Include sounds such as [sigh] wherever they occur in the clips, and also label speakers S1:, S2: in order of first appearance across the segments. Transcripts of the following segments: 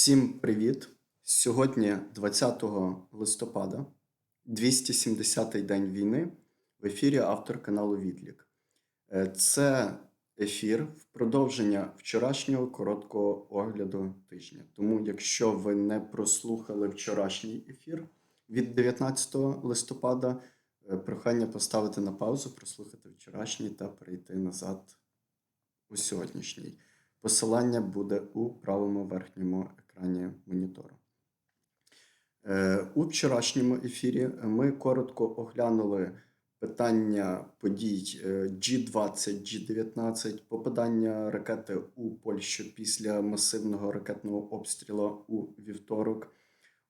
S1: Всім привіт! Сьогодні 20 листопада, 270-й день війни. В ефірі автор каналу Відлік. Е, Це ефір в продовження вчорашнього короткого огляду тижня. Тому, якщо ви не прослухали вчорашній ефір від 19 листопада, е, прохання поставити на паузу, прослухати вчорашній та перейти назад у сьогоднішній. Посилання буде у правому верхньому екрані монітору. Е, У вчорашньому ефірі ми коротко оглянули питання подій е, G20, G19, попадання ракети у Польщу після масивного ракетного обстрілу у вівторок.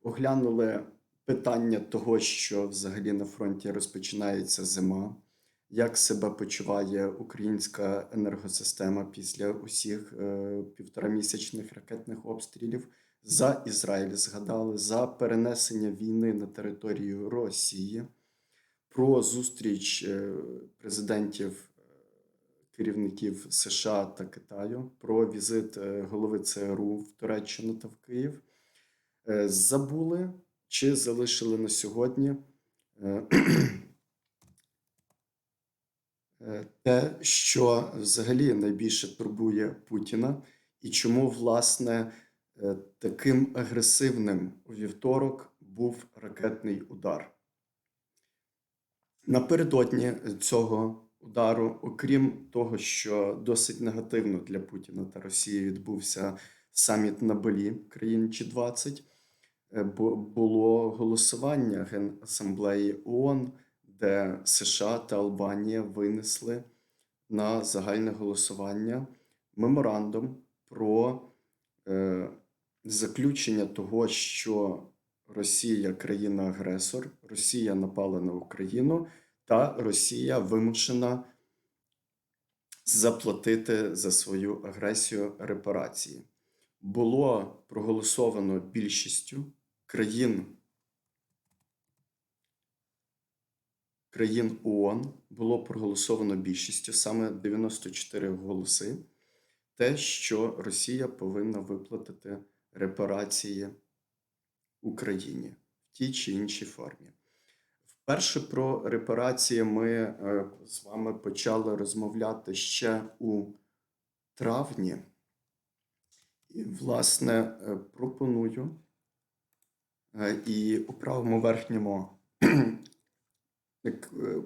S1: Оглянули питання того, що взагалі на фронті розпочинається зима як себе почуває українська енергосистема після усіх е, півторамісячних ракетних обстрілів. За Ізраїль згадали за перенесення війни на територію Росії, про зустріч е, президентів е, керівників США та Китаю, про візит голови ЦРУ в Туреччину та в Київ. Забули чи залишили на сьогодні. Е, те, що взагалі найбільше турбує Путіна, і чому, власне, е, таким агресивним у вівторок був ракетний удар. Напередодні цього удару, окрім того, що досить негативно для Путіна та Росії відбувся саміт на Балі країн G20, е, було голосування Генасамблеї ООН де США та Албанія винесли на загальне голосування меморандум про е, заключення того, що Росія країна-агресор, Росія напала на Україну, та Росія вимушена заплатити за свою агресію репарації. Було проголосовано більшістю країн країн ООН було проголосовано більшістю, саме 94 голоси, те, що Росія повинна виплатити репарації Україні в тій чи іншій формі. Вперше про репарації ми е, з вами почали розмовляти ще у травні. І, власне, е, пропоную е, і у правому верхньому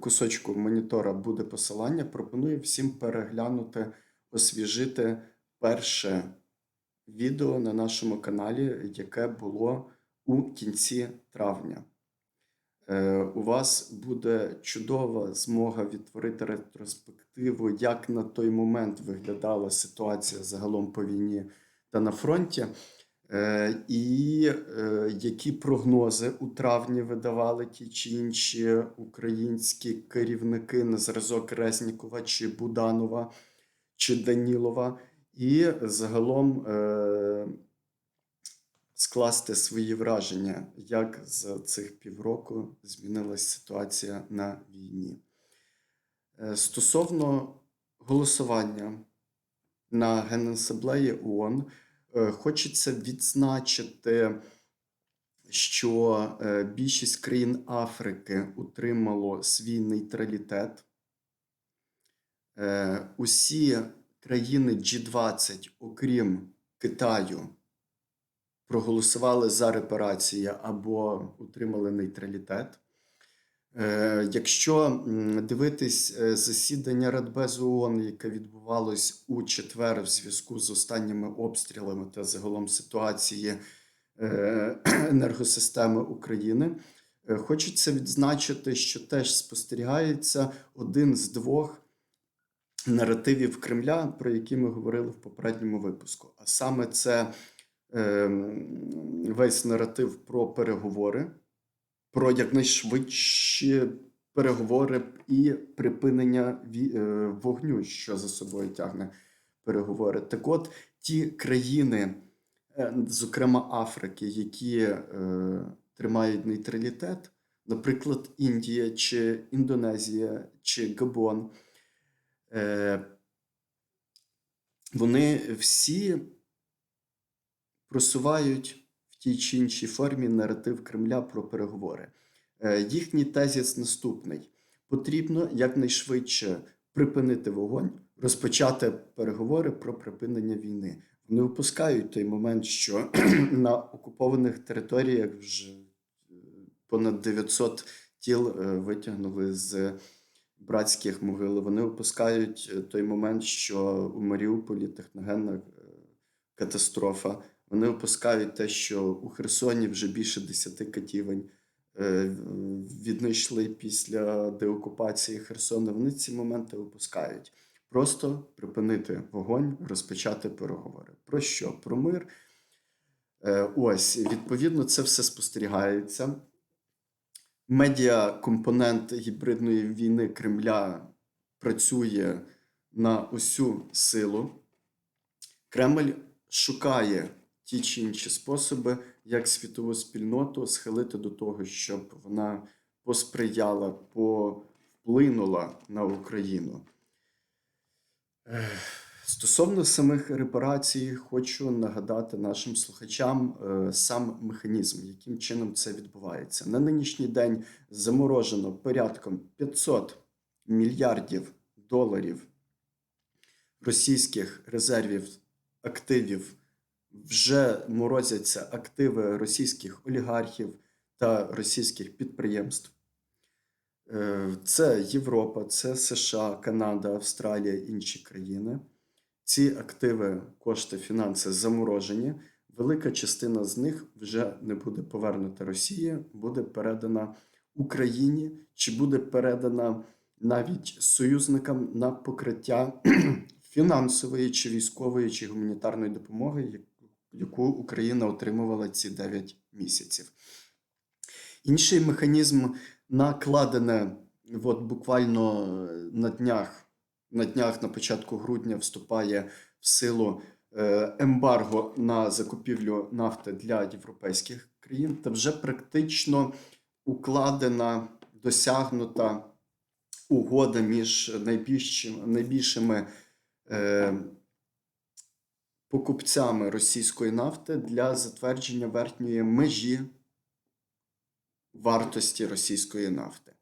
S1: кусочку монітора буде посилання. Пропоную всім переглянути, освіжити перше відео на нашому каналі, яке було у кінці травня. Е, У вас буде чудова змога відтворити ретроспективу, як на той момент виглядала ситуація загалом по війні та на фронті. Е, І е, які прогнози у травні видавали ті чи інші українські керівники на зразок Резнікова чи Буданова чи Данілова, і загалом е, скласти свої враження, як за цих півроку змінилась ситуація на війні. Стосовно голосування на Генасамблеї ООН, Хочеться відзначити, що е, більшість країн Африки утримало свій нейтралітет. Е, Усі країни G20, окрім Китаю, проголосували за репарації або утримали нейтралітет. Е, Якщо дивитись е, засідання Радбезу ООН, яке відбувалось у четвер в зв'язку з останніми обстрілами та загалом ситуації е, [clears throat] енергосистеми України, хочеться відзначити, що теж спостерігається один з двох наративів Кремля, про які ми говорили в попередньому випуску. А саме це е, весь наратив про переговори про якнайшвидші переговори і припинення е, вогню, що за собою тягне переговори. Так от ті країни, е, зокрема Африки, які е, тримають нейтралітет, наприклад, Індія чи Індонезія чи Габон, е, вони всі просувають тій чи іншій формі наратив Кремля про переговори. Е, Їхній тезіс наступний: потрібно якнайшвидше припинити вогонь, розпочати переговори про припинення війни. Вони випускають той момент, що [clears throat] на окупованих територіях вже е, понад 900 тіл е, витягнули з братських могил. Вони випускають той момент, що у Маріуполі техногенна катастрофа. Вони випускають те, що у Херсоні вже більше 10 катівень віднайшли після деокупації Херсона. Вони ці моменти випускають. Просто припинити вогонь, розпочати переговори. Про що? Про мир. Е, Ось, відповідно, це все спостерігається. Медіакомпонент гібридної війни Кремля працює на усю силу. Кремль шукає ті чи інші способи, як світову спільноту схилити до того, щоб вона посприяла, повплинула на Україну. Стосовно самих репарацій, хочу нагадати нашим слухачам е, сам механізм, яким чином це відбувається. На нинішній день заморожено порядком 500 мільярдів доларів російських резервів активів. Вже морозяться активи російських олігархів та російських підприємств. Е, Це Європа, це США, Канада, Австралія, інші країни. Ці активи, кошти, фінанси заморожені. Велика частина з них вже не буде повернута Росії, буде передана Україні, чи буде передана навіть союзникам на покриття [clears throat] фінансової, чи військової, чи гуманітарної допомоги, яку- Україна отримувала ці 9 місяців. Інший механізм накладене, от буквально е, на днях на днях на початку грудня вступає в силу е, ембарго на закупівлю нафти для європейських країн, та вже практично укладена, досягнута угода між найбільшими, найбільшими е, покупцями російської нафти для затвердження верхньої межі вартості російської нафти.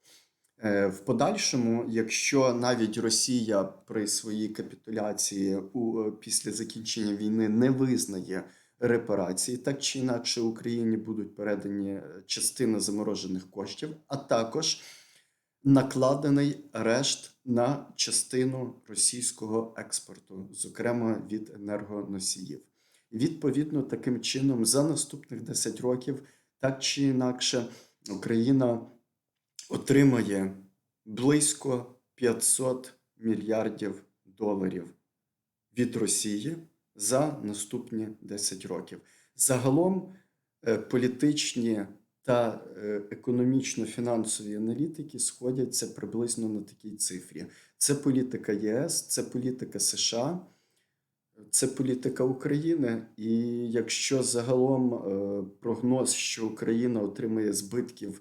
S1: Е, В подальшому, якщо навіть Росія при своїй капітуляції у е, після закінчення війни не визнає репарації, так чи інакше Україні будуть передані е, частина заморожених коштів, а також накладений арешт на частину російського експорту, зокрема від енергоносіїв. І відповідно таким чином за наступних 10 років, так чи інакше, Україна отримає близько 500 мільярдів доларів від Росії за наступні 10 років. Загалом е, політичні та е, економічно-фінансові аналітики сходяться приблизно на такій цифрі. Це політика ЄС, це політика США, це політика України. І якщо загалом е, прогноз, що Україна отримає збитків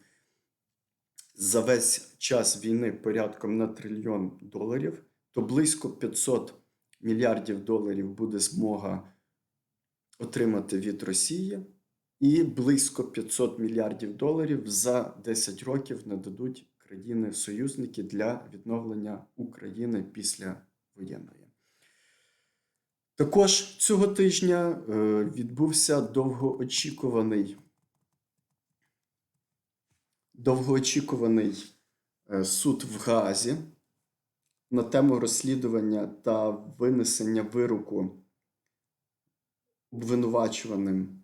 S1: за весь час війни порядком на трильйон доларів, то близько 500 мільярдів доларів буде змога отримати від Росії, і близько 500 мільярдів доларів за 10 років нададуть країни-союзники для відновлення України після воєнної. Також цього тижня е, відбувся довгоочікуваний довгоочікуваний е, суд в Гаазі на тему розслідування та винесення вироку обвинувачуваним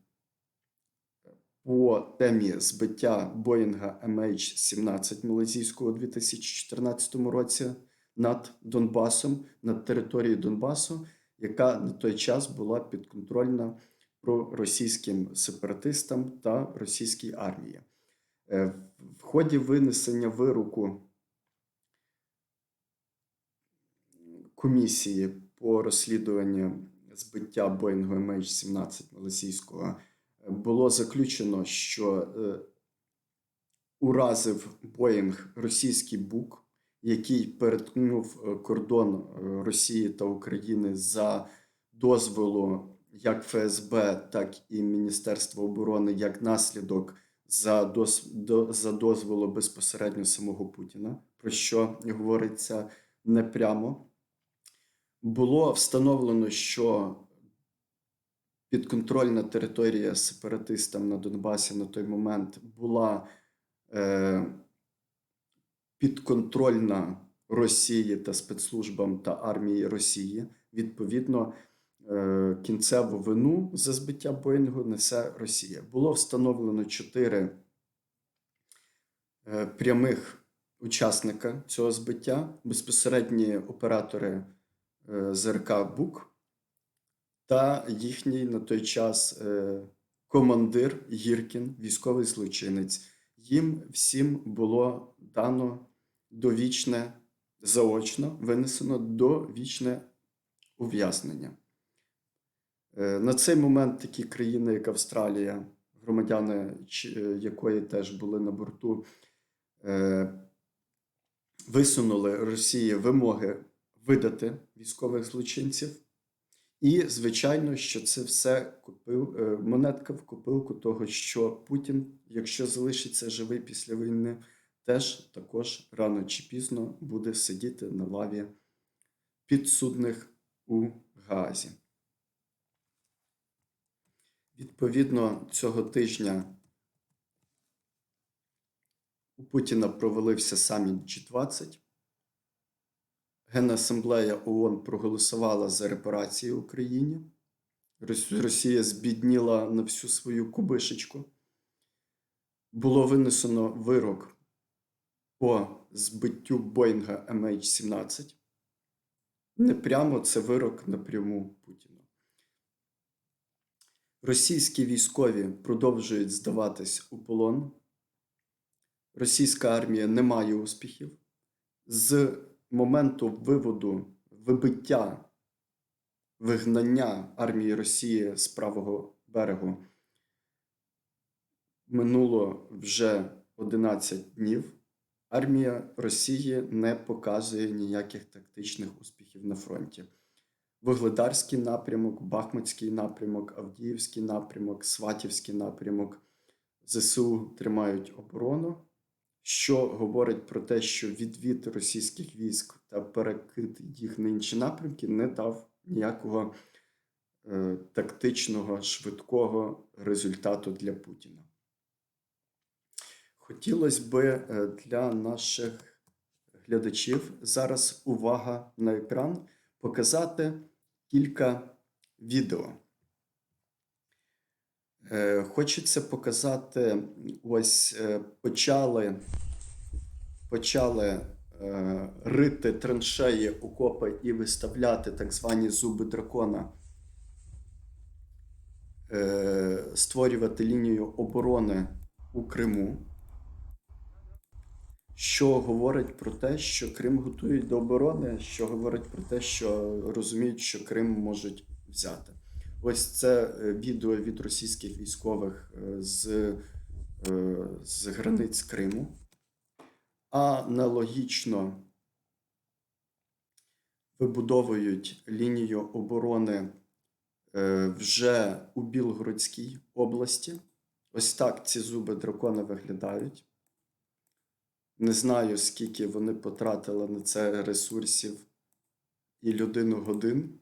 S1: по темі збиття Боїнга MH17 малазійського у 2014 році над Донбасом, над територією Донбасу, яка на той час була підконтрольна проросійським сепаратистам та російській армії. Е, В ході винесення вироку комісії по розслідуванню збиття Боїнгу MH17 малазійського було заключено, що е, уразив Боїнг російський бук, який перетнув е, кордон е, Росії та України за дозволу як ФСБ, так і Міністерство оборони як наслідок за, дос, до, за дозволу безпосередньо самого Путіна, про що говориться непрямо. Було встановлено, що підконтрольна територія сепаратистам на Донбасі на той момент була е, підконтрольна Росії та спецслужбам та армії Росії. Відповідно, е, кінцеву вину за збиття Боїнгу несе Росія. Було встановлено чотири е, прямих учасника цього збиття, безпосередні оператори е, ЗРК БУК та їхній на той час е, командир Гіркін, військовий злочинець. Їм всім було дано довічне заочно винесено довічне ув'язнення. Е, На цей момент такі країни, як Австралія, громадяни е, якої теж були на борту, висунули Росії вимоги видати військових злочинців. І, звичайно, що це все купив е, монетка в копилку того, що Путін, якщо залишиться живий після війни, теж також рано чи пізно буде сидіти на лаві підсудних у Гаазі. Відповідно, цього тижня у Путіна провалився саміт G20. Генасамблея ООН проголосувала за репарації Україні. Росія збідніла на всю свою кубишечку. Було винесено вирок по збиттю Боїнга MH17. Не прямо це вирок напряму Путіну. Російські військові продовжують здаватись у полон. Російська армія не має успіхів. З моменту виводу, вибиття, вигнання армії Росії з правого берегу минуло вже 11 днів. Армія Росії не показує ніяких тактичних успіхів на фронті. Вугледарський напрямок, Бахмутський напрямок, Авдіївський напрямок, Сватівський напрямок. ЗСУ тримають оборону, що говорить про те, що відвід російських військ та перекид їх на інші напрямки не дав ніякого е, тактичного, швидкого результату для Путіна. Хотілося би е, для наших глядачів зараз увага на екран показати кілька відео. Е, Хочеться показати, ось е, почали, почали е, рити траншеї, окопи і виставляти так звані зуби дракона, створювати лінію оборони у Криму, що говорить про те, що Крим готують до оборони, що говорить про те, що розуміють, що Крим можуть взяти. Ось це е, відео від російських військових е, з, е, з границь Криму. Аналогічно вибудовують лінію оборони вже у Білгородській області. Ось так ці зуби дракона виглядають. Не знаю, скільки вони потратили на це ресурсів і людину годин.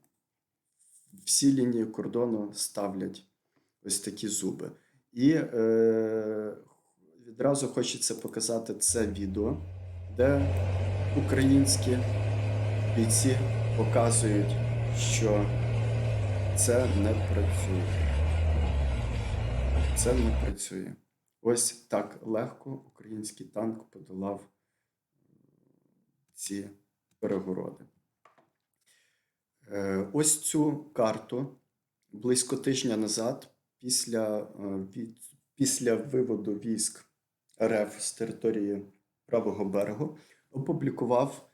S1: Всі лінії кордону ставлять ось такі зуби. І е, відразу хочеться показати це відео, де українські бійці показують, що це не працює. Це не працює. Ось так легко український танк подолав ці перегороди. Е, Ось цю карту близько тижня назад, після, е, від, після виводу військ РФ з території правого берегу, опублікував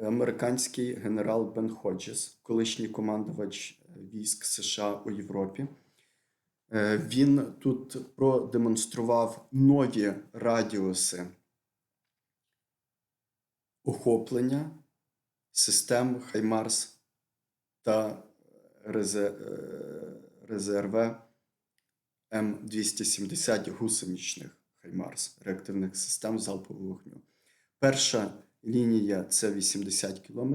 S1: американський генерал Бен Ходжес, колишній командувач військ США у Європі. Е, Він тут продемонстрував нові радіуси охоплення систем Хаймарс та Резе- е, М270 гусеничних Хаймарс реактивних систем залпового вогню. Перша лінія це 80 км,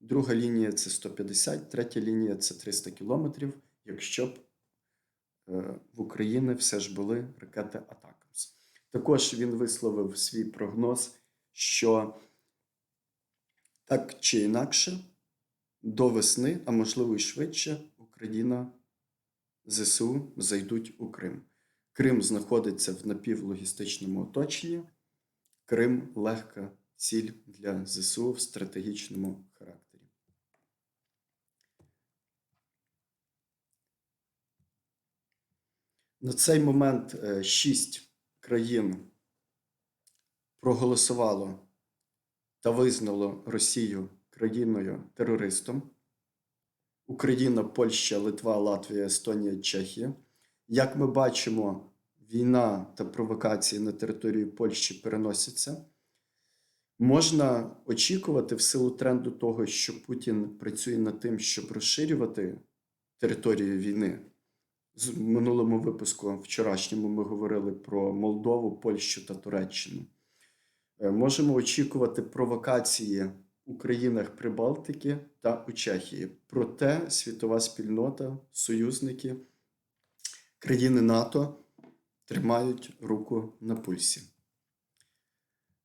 S1: друга лінія це 150, третя лінія це 300 км, якщо б е, в Україні все ж були ракети Атакамс. Також він висловив свій прогноз, що так чи інакше до весни, а можливо і швидше, Україна ЗСУ зайдуть у Крим. Крим знаходиться в напівлогістичному оточенні. Крим легка ціль для ЗСУ в стратегічному характері. На цей момент е, шість країн проголосувало та визнало Росію країною терористом. Україна, Польща, Литва, Латвія, Естонія, Чехія. Як ми бачимо, війна та провокації на території Польщі переносяться. Можна очікувати в силу тренду того, що Путін працює над тим, щоб розширювати територію війни. З минулому випуску, вчорашньому, ми говорили про Молдову, Польщу та Туреччину. Е, Можемо очікувати провокації у країнах Прибалтики та у Чехії. Проте світова спільнота, союзники, країни НАТО тримають руку на пульсі.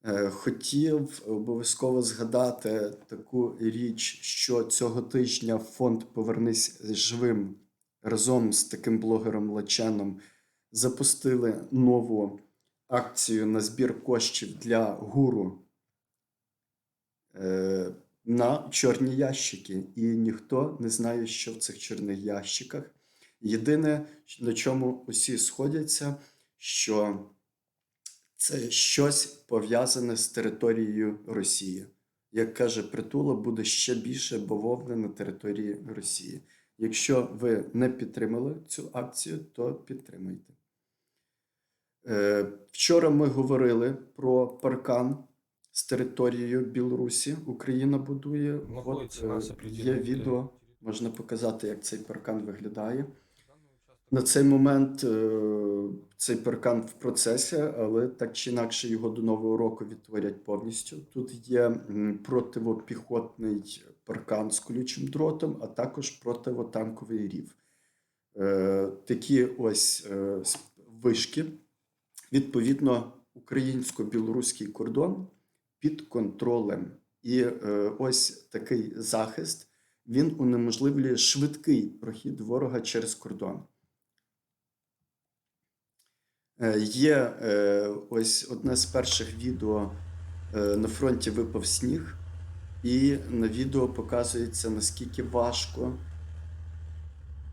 S1: Е, Хотів обов'язково згадати таку річ, що цього тижня фонд Повернись живим разом з таким блогером Лаченом запустили нову акцію на збір коштів для гуру на чорні ящики. І ніхто не знає, що в цих чорних ящиках. Єдине, на чому усі сходяться, що це щось пов'язане з територією Росії. Як каже Притула, буде ще більше бавовни на території Росії. Якщо ви не підтримали цю акцію, то підтримайте. Е, Вчора ми говорили про паркан з територією Білорусі. Україна будує. От е, є відео, можна показати, як цей паркан виглядає. На цей момент е, цей паркан в процесі, але так чи інакше його до нового року відтворять повністю. Тут є противопіхотний паркан з колючим дротом, а також противотанковий рів. Е, Такі ось вишки. Відповідно, українсько-білоруський кордон під контролем. І е, ось такий захист він унеможливлює швидкий прохід ворога через кордон. Е, Є е, ось одне з перших відео на фронті випав сніг, і на відео показується, наскільки важко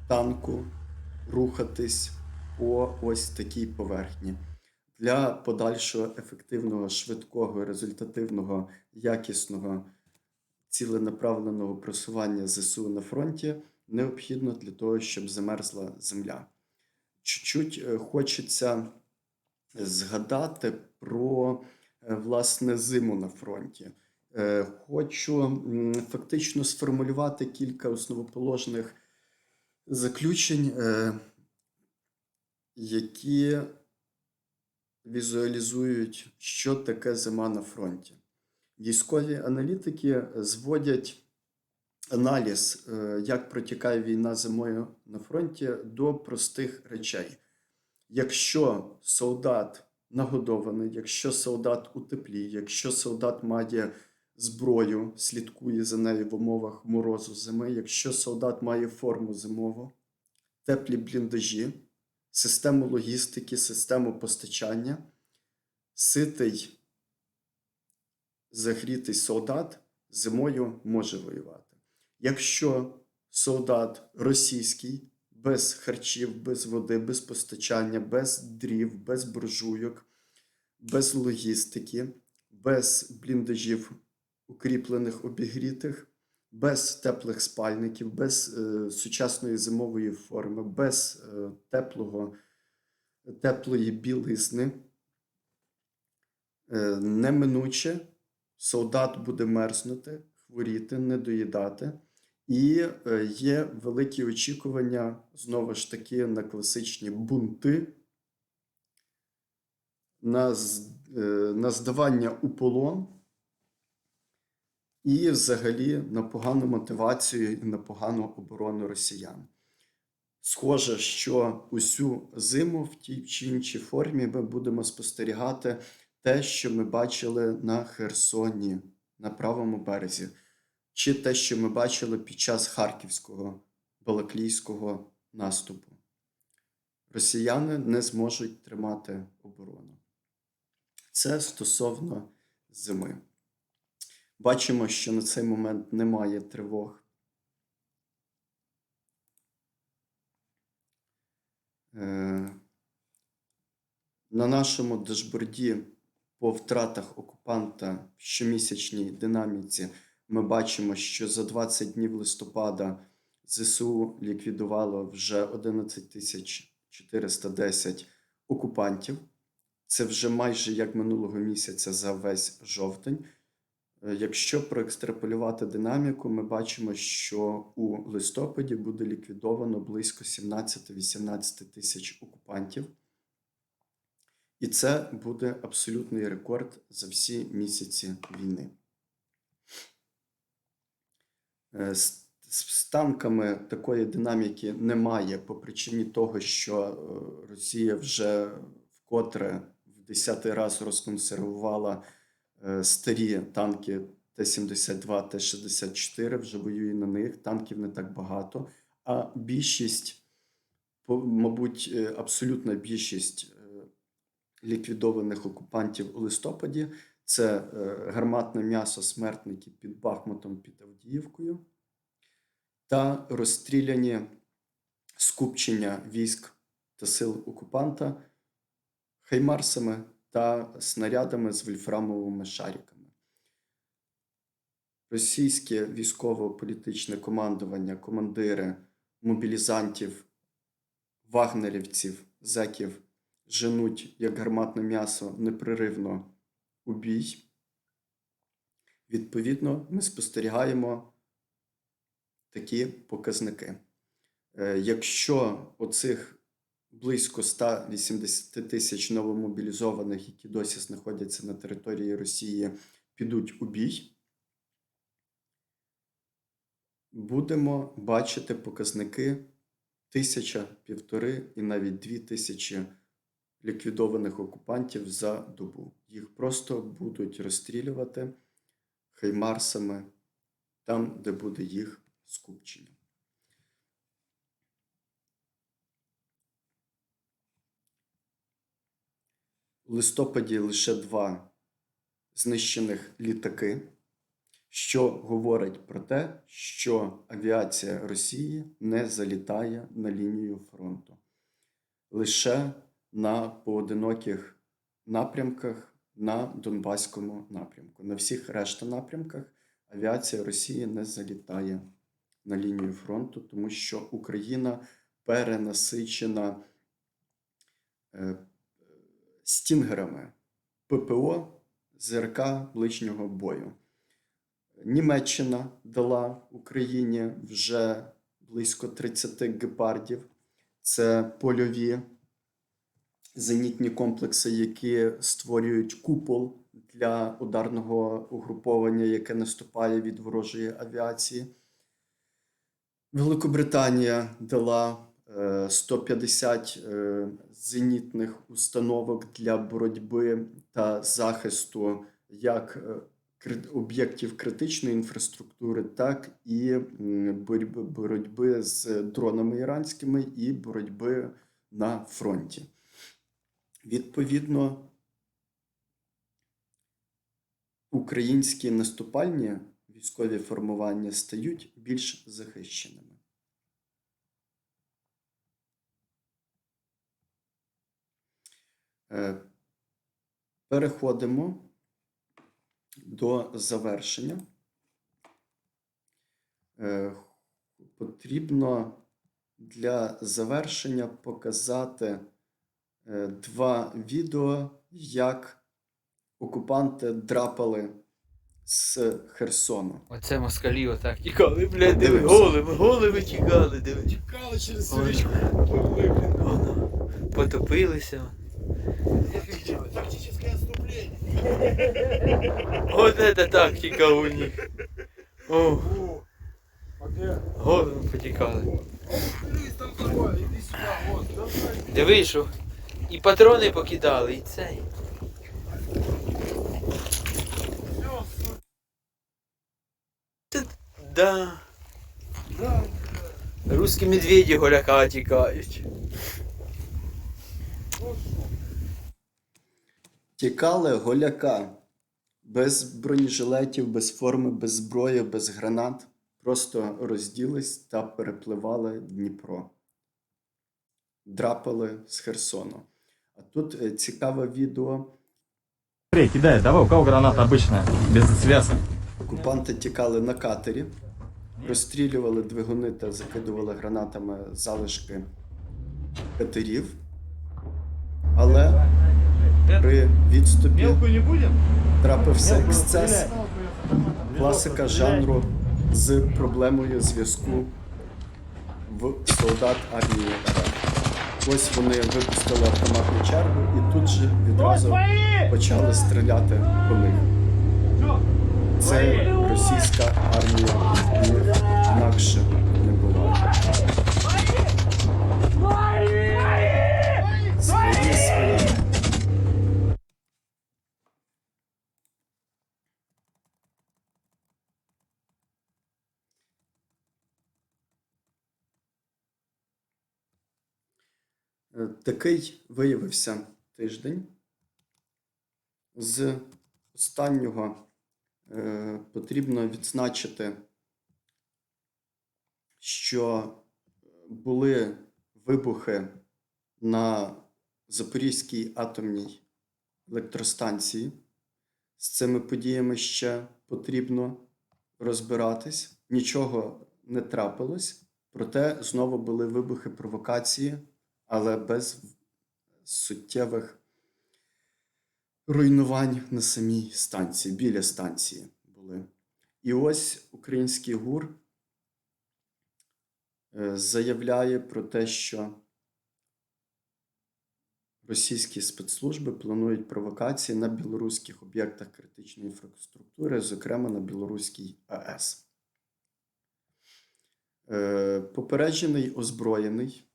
S1: танку рухатись по ось такій поверхні. Для подальшого ефективного, швидкого, результативного, якісного, ціленаправленого просування ЗСУ на фронті необхідно для того, щоб замерзла земля. Чуть-чуть е, хочеться згадати про е, власне зиму на фронті. Е, Хочу фактично сформулювати кілька основоположних заключень, які візуалізують, що таке зима на фронті. Військові аналітики зводять аналіз, е, як протікає війна зимою на фронті, до простих речей. Якщо солдат нагодований, якщо солдат у теплі, якщо солдат має зброю, слідкує за нею в умовах морозу зими, якщо солдат має форму зимову, теплі бліндажі, систему логістики, систему постачання, ситий загрітий солдат зимою може воювати. Якщо солдат російський, без харчів, без води, без постачання, без дрів, без буржуйок, без логістики, без бліндажів укріплених обігрітих, без теплих спальників, без е, сучасної зимової форми, без е, теплого, теплої білизни, е, неминуче солдат буде мерзнути, хворіти, недоїдати. І е, є великі очікування знову ж таки на класичні бунти, на, е, на здавання у полон і взагалі на погану мотивацію і на погану оборону росіян. Схоже, що усю зиму в тій чи іншій формі ми будемо спостерігати те, що ми бачили на Херсоні, на правому березі, чи те, що ми бачили під час харківського балаклійського наступу. Росіяни не зможуть тримати оборону. Це стосовно зими. Бачимо, що на цей момент немає тривог. Е, На нашому дашборді по втратах окупанта в щомісячній динаміці ми бачимо, що за 20 днів листопада ЗСУ ліквідувало вже 11 тисяч 410 окупантів. Це вже майже як минулого місяця за весь жовтень. Е, Якщо проекстраполювати динаміку, ми бачимо, що у листопаді буде ліквідовано близько 17-18 тисяч окупантів. І це буде абсолютний рекорд за всі місяці війни. Е, З танками такої динаміки немає по причині того, що е, Росія вже вкотре в десятий раз розконсервувала старі танки Т-72, Т-64, вже воює на них. Танків не так багато. А більшість, мабуть, е, абсолютна більшість е, ліквідованих окупантів у листопаді це е, гарматне м'ясо смертників під Бахмутом, під Авдіївкою та розстріляні скупчення військ та сил окупанта хаймарсами та снарядами з вольфрамовими шариками. Російське військово-політичне командування, командири мобілізантів, вагнерівців, зеків женуть як гарматне м'ясо непреривно у бій. Відповідно, ми спостерігаємо такі показники. Е, Якщо оцих близько 180 тисяч новомобілізованих, які досі знаходяться на території Росії, підуть у бій, будемо бачити показники тисяча, півтори і навіть дві тисячі ліквідованих окупантів за добу. Їх просто будуть розстрілювати хаймарсами там, де буде їх скупчення. У листопаді лише два знищених літаки, що говорить про те, що авіація Росії не залітає на лінію фронту. Лише на поодиноких напрямках на Донбаському напрямку. На всіх решта напрямках авіація Росії не залітає на лінію фронту, тому що Україна перенасичена е, стінгерами ППО ЗРК ближнього бою. Німеччина дала Україні вже близько 30 гепардів. Це польові зенітні комплекси, які створюють купол для ударного угруповання, яке наступає від ворожої авіації. Великобританія дала 150 е, зенітних установок для боротьби та захисту як е, об'єктів критичної інфраструктури, так і боротьби з дронами іранськими і боротьби на фронті. Відповідно, українські наступальні військові формування стають більш захищеними. Е, Переходимо до завершення. Е, Потрібно для завершення показати е, два відео, як окупанти драпали з Херсону.
S2: Оце москалі отак тікали, блядь, диви, голими, голими тікали, диви.
S3: Тікали через річку.
S2: Воно, потопилися.
S3: Тактическое отступление.
S2: От это тактика у них. О, голими потікали. Диви, що і патрони покидали, і цей. Да.
S3: Да,
S2: Русські медведі голяка тікають.
S3: ну що?
S1: Тікали голяка без бронежилетів, без форми, без зброї, без гранат. Просто розділись та перепливали Дніпро. Драпали з Херсону. А тут е, цікаве відео.
S4: Смотри, кидай, давай, у кого граната обычная, без связки.
S1: Окупанти тікали на катері, розстрілювали двигуни та закидували гранатами залишки катерів. Але при відступі трапився ексцес, класика жанру з проблемою зв'язку в солдат армії Ось вони випустили автоматну чергу і тут же відразу почали стріляти по них. Це російська армія, інакше Такий виявився тиждень. З останнього е, потрібно відзначити, що були вибухи на Запорізькій атомній електростанції. З цими подіями ще потрібно розбиратись. Нічого не трапилось, проте знову були вибухи провокації, але без суттєвих руйнувань на самій станції, біля станції були. І ось український ГУР е, заявляє про те, що російські спецслужби планують провокації на білоруських об'єктах критичної інфраструктури, зокрема на білоруській АЕС. Е, Попереджений озброєний,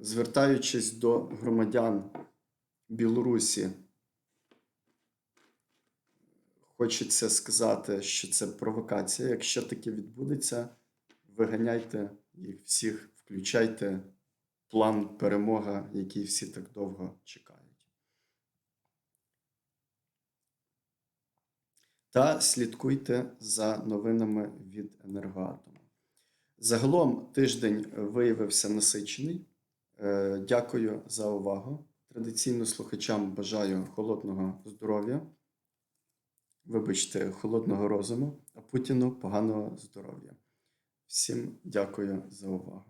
S1: звертаючись до громадян Білорусі, хочеться сказати, що це провокація. Якщо таке відбудеться, виганяйте їх всіх, включайте план перемога, який всі так довго чекають. Та слідкуйте за новинами від енергоатому. Загалом тиждень виявився насичений. Е, Дякую за увагу. Традиційно слухачам бажаю холодного здоров'я. Вибачте, холодного розуму, а Путіну поганого здоров'я. Всім дякую за увагу.